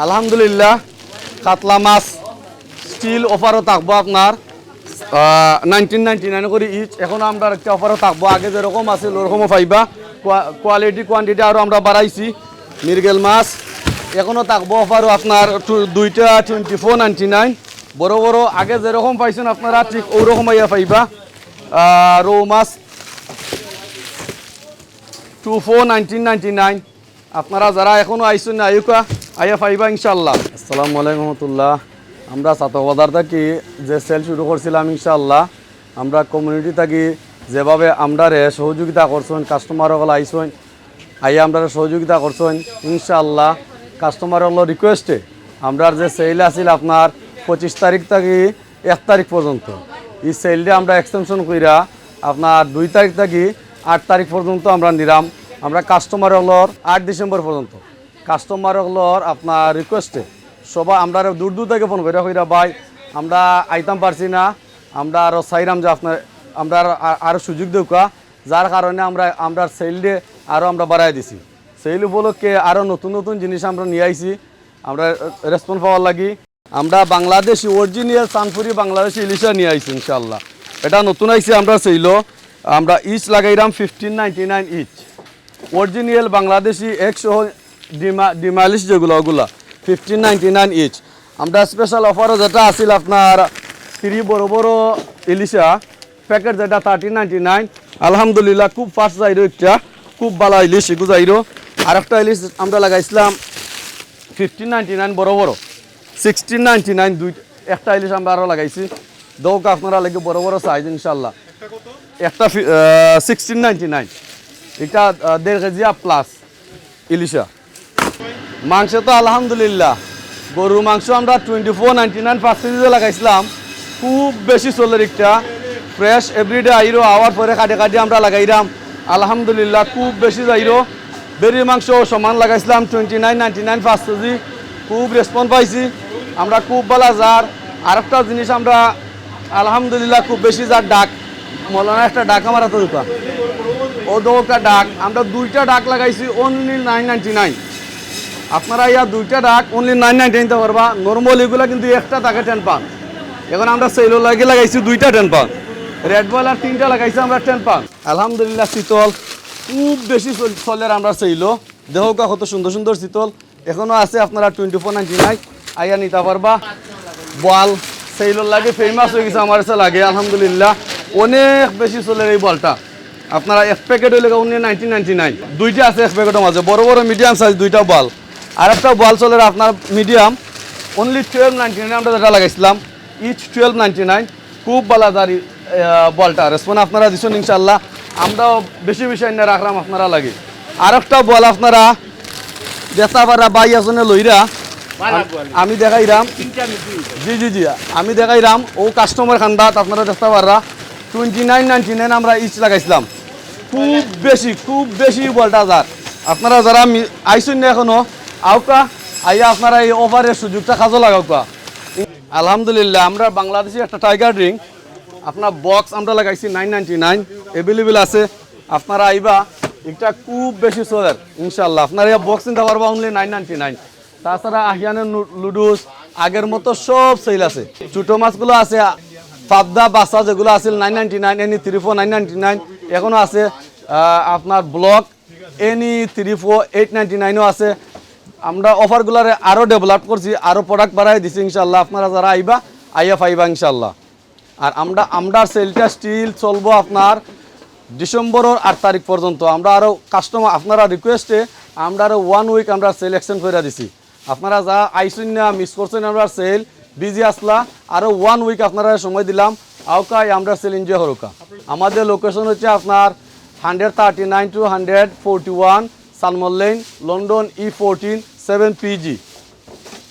আলহামদুলিল্লাহ কাতলা মাছ স্টিল অফারও থাকব আপনার। নাইনটিন নাইনটি নাইন করে ইচ এখন আমরা একটা অফারও থাকব। আগে যেরকম আছে, ওরকমও পাইবা। কোয়ালিটি কোয়ান্টিটি আরও আমরা বাড়াইছি। মিরগেল মাছ এখনও থাকব অফারও আপনার দুইটা টোয়েন্টি ফোর নাইনটি নাইন বড় বড়, আগে যেরকম পাইছেন আপনারা, ঠিক ওরকম আইয়া পাইবা। রৌ মাছ two four nineteen ninety nine আপনারা যারা এখনও আইসুন না আয়ুকা আইয়া পাইবা ইনশাল্লাহ আসসালামু আলাইকুম রহমতুল্লাহ। আমরা ছাত্রবাজার থাকি যে সেল শুরু করছিলাম ইনশাল্লাহ আমরা কমিউনিটি থাকি যেভাবে আমরারে সহযোগিতা করছেন কাস্টমার সকল আইসেন আইয়া আমরা সহযোগিতা করছেন ইনশাল্লাহ কাস্টমার হল রিকোয়েস্টে আমরা যে সেল আছিল আপনার পঁচিশ তারিখ থেকে এক তারিখ পর্যন্ত। এই সেলটা আমরা এক্সটেনশন কইরা আপনার দুই তারিখ থেকে আট তারিখ পর্যন্ত আমরা নিলাম। আমরা কাস্টমার হলর আট ডিসেম্বর পর্যন্ত। কাস্টমার হলর আপনার রিকোয়েস্টে সবাই আমরা দূর দূর থেকে ফোন করে কইরা ভাই, আমরা আইতাম পারছি না, আমরা আরও চাইলাম যে আপনার, আমরা আরো- আরও সুযোগ দেওয়া যার কারণে আমরা আমরা সেল দিয়ে আরও আমরা বাড়াই দিছি। সেল উপলক্ষে আরও নতুন নতুন জিনিস আমরা নিয়ে আইছি, আমরা রেসপন্স পাওয়ার লাগি। আমরা বাংলাদেশি অরিজিনাল সানফুরি বাংলাদেশি ইলিশা নিয়ে আইছি ইনশাল্লাহ এটা নতুন আইছি, আমরা সেইল আমরা each লাগাইলাম fifteen ninety nine each original Bangladeshi একশো ডিমালিশ যেগুলো, ওগুলা। ফিফটিন নাইনটি নাইন ইচ আমরা স্পেশাল অফারও যেটা আছিল আপনার থ্রি বড় বড় ইলিশা প্যাকেট যেটা থার্টিন নাইনটি নাইন আলহামদুলিল্লাহ, খুব ফাস্ট যাইরো একটা, খুব ভালো ইলিশ, এগু যাইরো। আর একটা ইলিশ আমরা লাগাইছিলাম ফিফটিন নাইনটি নাইন বড় বড়। সিক্সটিন নাইনটি নাইন দুই একটা ইলিশ আমরা আরও লাগাইছি। দৌক আপনারা লাগে বড় বড় সাইজ ইনশাল্লাহ একটা সিক্সটিন নাইনটি নাইন এটা দেড় কেজি প্লাস ইলিশা। মাংস তো আলহামদুলিল্লাহ। গরুর মাংস আমরা টোয়েন্টি ফোর নাইনটি নাইন কেজিতে লাগাইছিলাম। খুব বেশি চলে একটা ফ্রেশ এভরিডে আইরো, আওয়ার পরে কাটে কাটে আমরা লাগাইলাম আলহামদুলিল্লাহ, খুব বেশি যাইরো। বেরির মাংস সমান লাগাইছিলাম টোয়েন্টি নাইন নাইনটি নাইন পাঁচ কেজি। খুব রেসপন্স পাইছি। আমরা খুব ভালো যার। আর একটা জিনিস আমরা আলহামদুলিল্লাহ খুব বেশি যার ডাক। মৌলানা একটা ডাক আমার হাতে দুটা ও দোটা ডাক। আমরা দুইটা ডাক লাগাইছি অনলি নাইন নাইনটি নাইন আপনারা ইয়া দুইটা ডাক অনলি নাইন নাইনটি নিতে পারবা। নর্মাল এগুলা কিন্তু একটা তাকে টেন পান। এখন আমরা সেলো লাগে লাগাইছি দুইটা টেন পান। রেড বল আর তিনটা লাগাইছি আমরা টেন পান। আলহামদুলিল্লাহ, শীতল খুব বেশি চল- চলের আমরা সেইলো দেহ কত সুন্দর সুন্দর শীতল। এখনও আছে আপনারা টোয়েন্টি ফোর নাইনটি নাইন আইয়া নিতে পারবা। বল সেইলোর লাগে ফেমাস হয়ে গেছে আমার কাছে লাগে, আলহামদুলিল্লাহ। অনেক বেশি চলে এই বলটা আপনারা এক প্যাকেট হইলে উনি নাইনটিন নাইনটি নাইন দুইটা আছে এক প্যাকেটের মাঝে। বড় বড় মিডিয়াম সাইজ দুইটা বল আর একটা বল চলে আপনার medium only twelve ninety nine আমরা যেটা লাগাইছিলাম ইচ টুয়েলভ নাইনটি নাইন খুব ভালো দাঁড়ি বলটা। রেসপন্স আপনারা দিচ্ছেন ইনশাল্লাহ আমরাও বেশি বেশি এনে রাখলাম আপনারা লাগে। আর একটা বল আপনারা দেশা পারা বাই আসনে লইরা আমি দেখাইরাম। জি জি জি আমি দেখাইরাম। ও কাস্টমার খান্দাত আপনারা দেখতে পাররা। টোয়েন্টি নাইন নাইনটি নাইন আমরা ইচ লাগাইছিলাম। খুব বেশি খুব বেশি বলটা যার আপনারা যারা আইসুন না এখনও আউকা আইয়া আপনারা এই ওভারের সুযোগটা কাজও লাগাউকা আলহামদুলিল্লাহ, আমরা বাংলাদেশি একটা টাইগার ড্রিঙ্ক আপনার বক্স আমরা লাগাইছি নাইন নাইনটি নাইন অ্যাভেলেবেল আছে। আপনারা আইবা, এটা খুব বেশি চলের ইনশাল্লাহ আপনারা এই বক্স নিতে পারবা অনলি নাইন নাইনটি নাইন। তাছাড়া আহিয়ানের লুডুস আগের মতো সব সেল আছে। ছোটো মাছগুলো আছে, পাবদা, বাসা যেগুলো আছিল nine ninety nine any three for nine ninety nine এখনও আছে। আপনার block any three for eight ninety নাইনও আছে। আমরা অফারগুলারে আরও ডেভেলপ করছি আরও প্রোডাক্ট বাড়াই দিছি ইনশাল্লাহ আপনারা যারা আইবা, আইয়া পাইবা ইনশাল্লাহ আর আমরা আমরা সেলটা স্টিল চলবো আপনার ডিসেম্বরের আট তারিখ পর্যন্ত। আমরা আরও কাস্টমার আপনারা রিকোয়েস্টে আমরা আরও ওয়ান উইক আমরা সেল এক্সটেন্ড করে দিছি। আপনারা যা আইসুন না মিস করছেন, আমরা সেল বিজি আসলা আরও ওয়ান উইক আপনারা সময় দিলাম। আউকাই আমরা সেল এনজয় হরুকা। আমাদের লোকেশন হচ্ছে আপনার hundred thirty nine to hundred forty one Salmon Lane London E fourteen seven P G